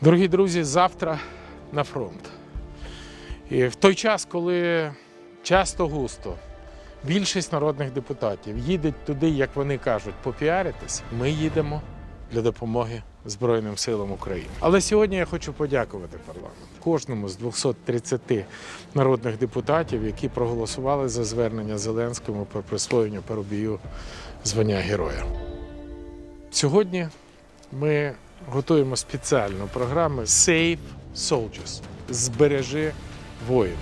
Дорогі друзі, завтра на фронт. І в той час, коли часто густо більшість народних депутатів їдуть туди, як вони кажуть, попіаритись, ми їдемо для допомоги Збройним силам України. Але сьогодні я хочу подякувати парламенту кожному з 230 народних депутатів, які проголосували за звернення Зеленському про присвоєння Парубію звання героя. Сьогодні ми готуємо спеціальну програму Save Soldiers збережи воїна.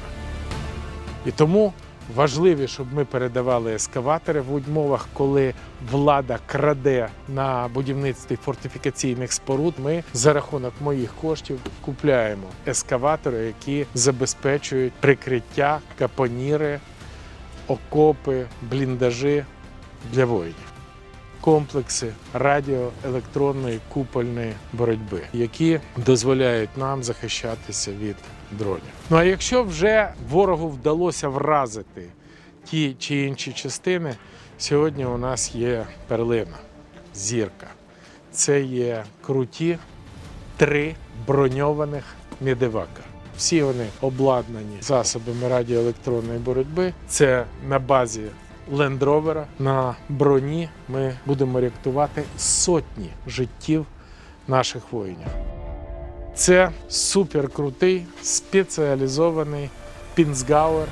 І тому важливо, щоб ми передавали ескаватори в умовах, коли влада краде на будівництві фортифікаційних споруд. Ми за рахунок моїх коштів купляємо ескаватори, які забезпечують прикриття, капоніри, окопи, бліндажі для воїнів комплекси радіоелектронної купольної боротьби, які дозволяють нам захищатися від дронів. Ну а якщо вже ворогу вдалося вразити ті чи інші частини, сьогодні у нас є перлина, зірка. Це є круті три броньованих медивака. Всі вони обладнані засобами радіоелектронної боротьби. Це на базі Rover. На броні ми будемо рятувати сотні життів наших воїнів. Це суперкрутий спеціалізований пінцгауер.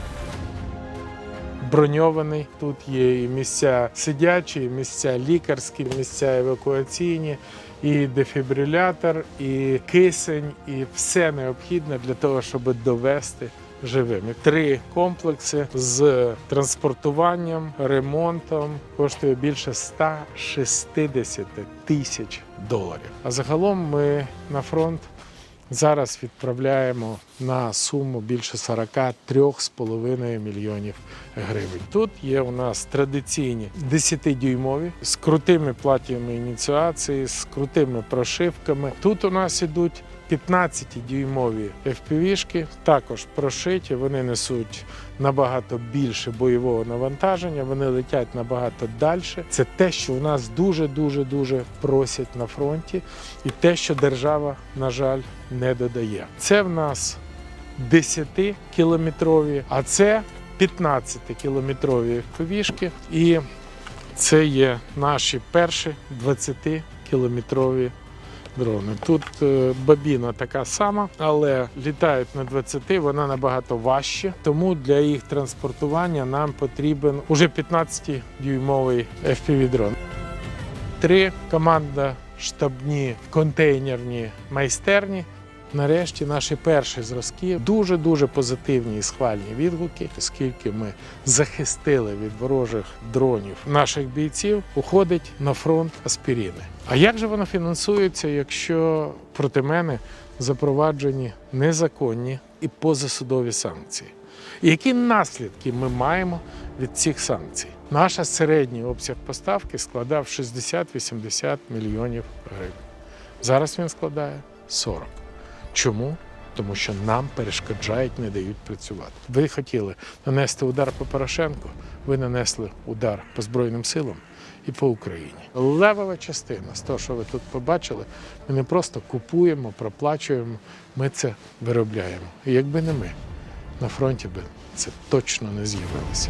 Броньований. Тут є і місця сидячі, і місця лікарські, місця евакуаційні, і дефібрилятор, і кисень, і все необхідне для того, щоб довести живими. Три комплекси з транспортуванням, ремонтом коштує більше 160 тисяч доларів. А загалом ми на фронт зараз відправляємо на суму більше 43,5 мільйонів гривень. Тут є у нас традиційні 10-дюймові з крутими платіями ініціації, з крутими прошивками. Тут у нас ідуть 15-дюймові FPV-шки, також прошиті. Вони несуть набагато більше бойового навантаження, вони летять набагато далі. Це те, що у нас дуже дуже дуже просять на фронті, і те, що держава, на жаль, не додає. Це в нас 10-кілометрові, а це 15-кілометрові FPV-шки. І це є наші перші 20-кілометрові дрони. Тут е, бабіна така сама, але літають на 20, вона набагато важче. Тому для їх транспортування нам потрібен уже 15-дюймовий FPV-дрон. Три команда штабні контейнерні майстерні. Нарешті наші перші зразки дуже дуже позитивні і схвальні відгуки, оскільки ми захистили від ворожих дронів наших бійців, уходить на фронт аспіріни. А як же воно фінансується, якщо проти мене запроваджені незаконні і позасудові санкції? Які наслідки ми маємо від цих санкцій? Наш середній обсяг поставки складав 60-80 мільйонів гривень. Зараз він складає 40. Чому? Тому що нам перешкоджають, не дають працювати. Ви хотіли нанести удар по Порошенку, ви нанесли удар по Збройним силам і по Україні. Левова частина з того, що ви тут побачили, ми не просто купуємо, проплачуємо, ми це виробляємо. І якби не ми, на фронті би це точно не з'явилося.